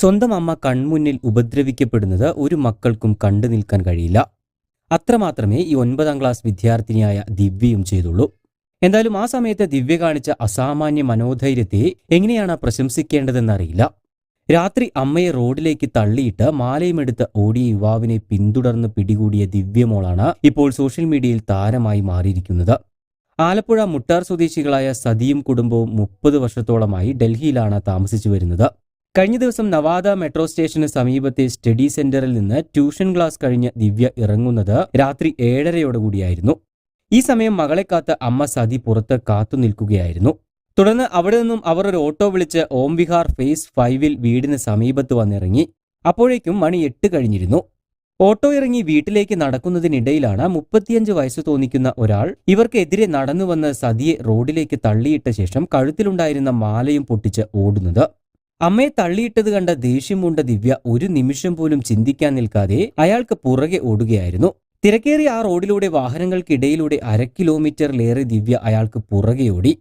സ്വന്തം അമ്മ കൺമുന്നിൽ ഉപദ്രവിക്കപ്പെടുന്നത് ഒരു മക്കൾക്കും കണ്ടു നിൽക്കാൻ കഴിയില്ല. അത്രമാത്രമേ ഈ ഒൻപതാം ക്ലാസ് വിദ്യാർത്ഥിനിയായ ദിവ്യയും ചെയ്തുള്ളൂ. എന്തായാലും ആ സമയത്ത് ദിവ്യ കാണിച്ച അസാമാന്യ മനോധൈര്യത്തെ എങ്ങനെയാണ് പ്രശംസിക്കേണ്ടതെന്നറിയില്ല രാത്രി അമ്മയെ റോഡിലേക്ക് തള്ളിയിട്ട് മാലയുമെടുത്ത് ഓടിയ യുവാവിനെ പിന്തുടർന്ന് പിടികൂടിയ ദിവ്യമോളാണ് ഇപ്പോൾ സോഷ്യൽ മീഡിയയിൽ താരമായി മാറിയിരിക്കുന്നത്. ആലപ്പുഴ മുട്ടാർ സ്വദേശികളായ സതിയും കുടുംബവും മുപ്പത് വർഷത്തോളമായി ഡൽഹിയിലാണ് താമസിച്ചു വരുന്നത്. കഴിഞ്ഞ ദിവസം നവാദ മെട്രോ സ്റ്റേഷന് സമീപത്തെ സ്റ്റഡി സെന്ററിൽ നിന്ന് ട്യൂഷൻ ക്ലാസ് കഴിഞ്ഞ ദിവ്യ ഇറങ്ങുന്നത് രാത്രി ഏഴരയോടുകൂടിയായിരുന്നു ഈ സമയം മകളെ കാത്ത് അമ്മ സതി പുറത്ത് കാത്തു നിൽക്കുകയായിരുന്നു. തുടർന്ന് അവിടെ നിന്നും അവർ ഒരു ഓട്ടോ വിളിച്ച് ഓം വിഹാർ ഫേസ് ഫൈവിൽ വീടിന് സമീപത്ത് വന്നിറങ്ങി. അപ്പോഴേക്കും മണി എട്ട് കഴിഞ്ഞിരുന്നു. ഓട്ടോ ഇറങ്ങി വീട്ടിലേക്ക് നടക്കുന്നതിനിടയിലാണ് മുപ്പത്തിയഞ്ച് വയസ്സ് തോന്നിക്കുന്ന ഒരാൾ ഇവർക്കെതിരെ നടന്നു വന്ന് സതിയെ റോഡിലേക്ക് തള്ളിയിട്ട ശേഷം കഴുത്തിലുണ്ടായിരുന്ന മാലയും പൊട്ടിച്ച് ഓടുന്നത്. അമ്മയെ തള്ളിയിട്ടത് കണ്ട ദേഷ്യം പൂണ്ട ദിവ്യ ഒരു നിമിഷം പോലും ചിന്തിക്കാൻ നിൽക്കാതെ അയാൾക്ക് പുറകെ ഓടുകയായിരുന്നു. തിരക്കേറിയ ആ റോഡിലൂടെ വാഹനങ്ങൾക്കിടയിലൂടെ അര കിലോമീറ്ററിലേറെ ദിവ്യ അയാൾക്ക് പുറകെ ഓടി.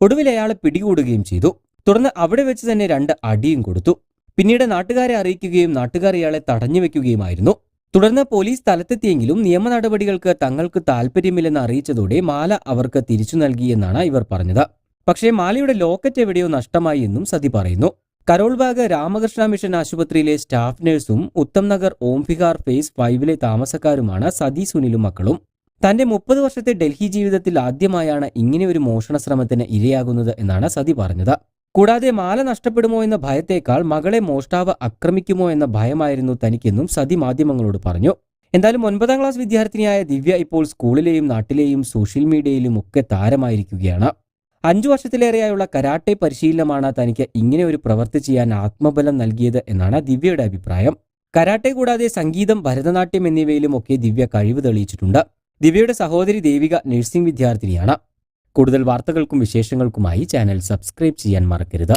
ഒടുവിൽ അയാളെ പിടികൂടുകയും ചെയ്തു. തുടർന്ന് അവിടെ വെച്ച് തന്നെ രണ്ട് അടിയും കൊടുത്തു. പിന്നീട് നാട്ടുകാരെ അറിയിക്കുകയും നാട്ടുകാർ ഇയാളെ തടഞ്ഞു വെക്കുകയുമായിരുന്നു. തുടർന്ന് പോലീസ് സ്ഥലത്തെത്തിയെങ്കിലും നിയമ നടപടികൾക്ക് തങ്ങൾക്ക് താല്പര്യമില്ലെന്ന് അറിയിച്ചതോടെ മാല അവർക്ക് തിരിച്ചു നൽകിയെന്നാണ് ഇവർ പറഞ്ഞത്. പക്ഷേ മാലയുടെ ലോക്കറ്റ് എവിടെയോ നഷ്ടമായി എന്നും സതി പറയുന്നു. കരോൾബാഗ് രാമകൃഷ്ണ മിഷൻ ആശുപത്രിയിലെ സ്റ്റാഫ് നഴ്സും ഉത്തം നഗർ ഓംഫിഹാർ ഫേസ് ഫൈവിലെ താമസക്കാരുമാണ് സതി സുനിലും മക്കളും. തന്റെ മുപ്പത് വർഷത്തെ ഡൽഹി ജീവിതത്തിൽ ആദ്യമായാണ് ഇങ്ങനെ ഒരു മോഷണ ശ്രമത്തിന് ഇരയാകുന്നത് എന്നാണ് സതി പറഞ്ഞത്. കൂടാതെ മാല നഷ്ടപ്പെടുമോ എന്ന ഭയത്തേക്കാൾ മകളെ മോഷ്ടാവ് ആക്രമിക്കുമോ എന്ന ഭയമായിരുന്നു തനിക്കെന്നും സതി മാധ്യമങ്ങളോട് പറഞ്ഞു. എന്തായാലും ഒൻപതാം ക്ലാസ് വിദ്യാർത്ഥിനിയായ ദിവ്യ ഇപ്പോൾ സ്കൂളിലെയും നാട്ടിലെയും സോഷ്യൽ മീഡിയയിലും ഒക്കെ താരമായിരിക്കുകയാണ്. അഞ്ചു വർഷത്തിലേറെയായുള്ള കരാട്ടെ പരിശീലനമാണ് തനിക്ക് ഇങ്ങനെ ഒരു പ്രവൃത്തി ചെയ്യാൻ ആത്മബലം നൽകിയത് എന്നാണ് ദിവ്യയുടെ അഭിപ്രായം. കരാട്ടെ കൂടാതെ സംഗീതം ഭരതനാട്യം എന്നിവയിലും ഒക്കെ ദിവ്യ കഴിവ് തെളിയിച്ചിട്ടുണ്ട്. ദിവ്യയുടെ സഹോദരി ദേവിക നഴ്സിംഗ് വിദ്യാർത്ഥിനിയാണ്. കൂടുതൽ വാർത്തകൾക്കും വിശേഷങ്ങൾക്കുമായി ചാനൽ സബ്സ്ക്രൈബ് ചെയ്യാൻ മറക്കരുത്.